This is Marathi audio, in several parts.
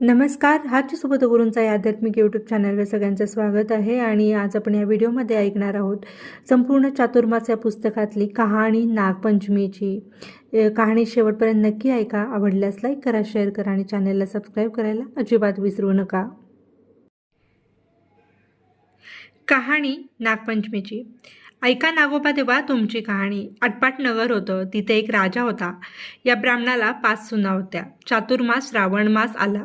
नमस्कार हाची गुरूंचा या आध्यात्मिक यूट्यूब चॅनलवर सगळ्यांचं स्वागत आहे आणि आज आपण या व्हिडिओमध्ये ऐकणार आहोत संपूर्ण चातुर्मास या पुस्तकातली कहाणी नागपंचमीची. कहाणी शेवटपर्यंत नक्की ऐका आवडल्यास लाईक करा शेअर करा आणि चॅनलला सबस्क्राईब करायला अजिबात विसरू नका. कहाणी नागपंचमीची. ऐका नागोबा देवा तुमची कहाणी. आटपाट नगर होतं तिथे एक राजा होता. या ब्राह्मणाला पाच सुना होत्या. चातुर्मास श्रावण मास आला.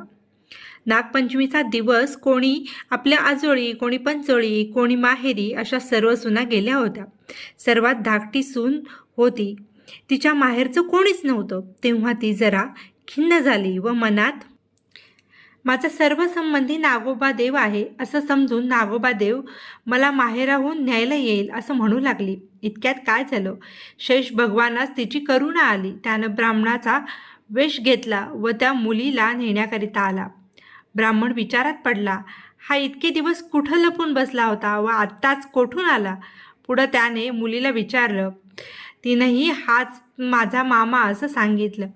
नागपंचमीचा दिवस कोणी आपल्या आजोळी कोणी पंचोळी कोणी माहेरी अशा सर्व सुना गेल्या होत्या. सर्वात धाकटी सून होती. तिच्या माहेरचं कोणीच नव्हतं. तेव्हा ती जरा खिन्न झाली व मनात माझा सर्व संबंधी नागोबा देव आहे असं समजून नागोबा देव मला माहेराहून न्यायला येईल असं म्हणू लागली. इतक्यात काय झालं? शेष भगवानास तिची करुणा आली. त्यानं ब्राह्मणाचा वेश घेतला व त्या मुलीला नेण्याकरिता आला. ब्राह्मण विचारात पडला हा इतके दिवस कुठं लपून बसला होता व आत्ताच कोठून आला? पुढं त्याने मुलीला विचारलं तिनंही हाच माझा मामा असं सांगितलं.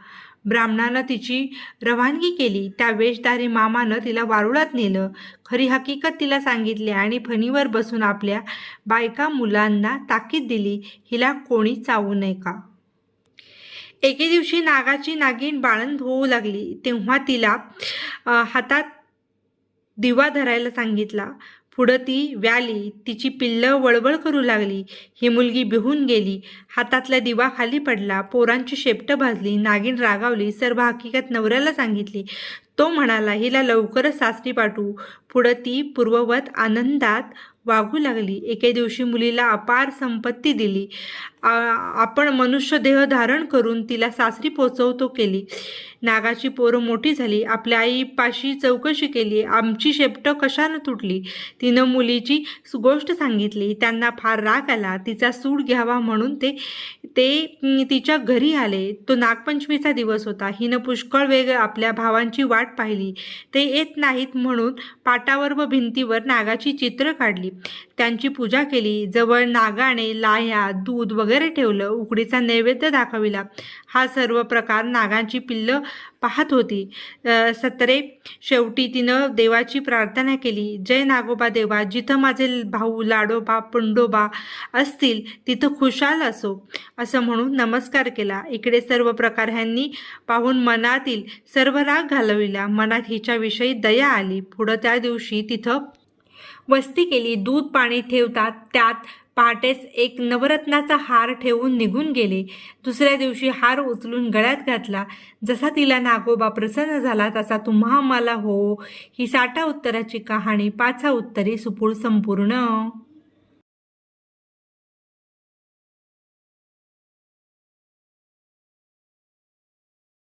ब्राह्मणानं तिची रवानगी केली. त्या वेशधारी मामानं तिला वारुळात नेलं. खरी हकीकत तिला सांगितली आणि फणीवर बसून आपल्या बायका मुलांना ताकीद दिली. हिला कोणी चावू नये का? एके दिवशी नागाची नागिन बाळंत होऊ लागली. तेव्हा तिला हातात दिवा धरायला सांगितला. पुढं ती व्याली. तिची पिल्लं वळवळ करू लागली. ही मुलगी बिहून गेली. हातातला दिवा खाली पडला. पोरांची शेपटं भाजली. नागिन रागावली. सर्व हकीकत नवऱ्याला सांगितली. तो म्हणाला हिला लवकरच सासरी पाठवू. पुढं ती पूर्ववत आनंदात वागू लागली. एके दिवशी मुलीला अपार संपत्ती दिली. आपण मनुष्य देह धारण करून तिला सासरी पोचवतो केली. नागाची पोरं मोठी झाली. आपल्या आईपाशी चौकशी केली. आमची शेपटं कशानं तुटली? तिनं मुलीची गोष्ट सांगितली. त्यांना फार राग आला. तिचा सूड घ्यावा म्हणून ते ते तिच्या घरी आले. तो नागपंचमीचा दिवस होता. हिनं पुष्कळ वेग आपल्या भावांची वाट पाहिली. ते येत नाहीत म्हणून पाटावर व भिंतीवर नागाची चित्र काढली. त्यांची पूजा केली. जवळ नागाने लाह्या दूध वगैरे ठेवलं. उकडीचा नैवेद्य दाखविला. हा सर्व प्रकार नागांची पिल्लं पाहत होती. सत्रे शेवटी तिनं देवाची प्रार्थना केली. जय नागोबा देवा जिथं माझे भाऊ लाडोबा पंडोबा असतील तिथं खुशाल असो. असं म्हणून नमस्कार केला. इकडे सर्व प्रकार ह्यांनी पाहून मनातील सर्व राग घालविला. मनात हिच्याविषयी दया आली. पुढं त्या दिवशी तिथं वस्ती केली दूध पाणी ठेवतात त्यात पहाटेच एक नवरत्नाचा हार ठेवून निघून गेले. दुसऱ्या दिवशी हार उचलून गळ्यात घातला. जसा तिला नागोबा प्रसन्न झाला तसा तुम्हा मला हो. ही साठा उत्तराची कहाणी पाचा उत्तरी सुपूळ संपूर्ण.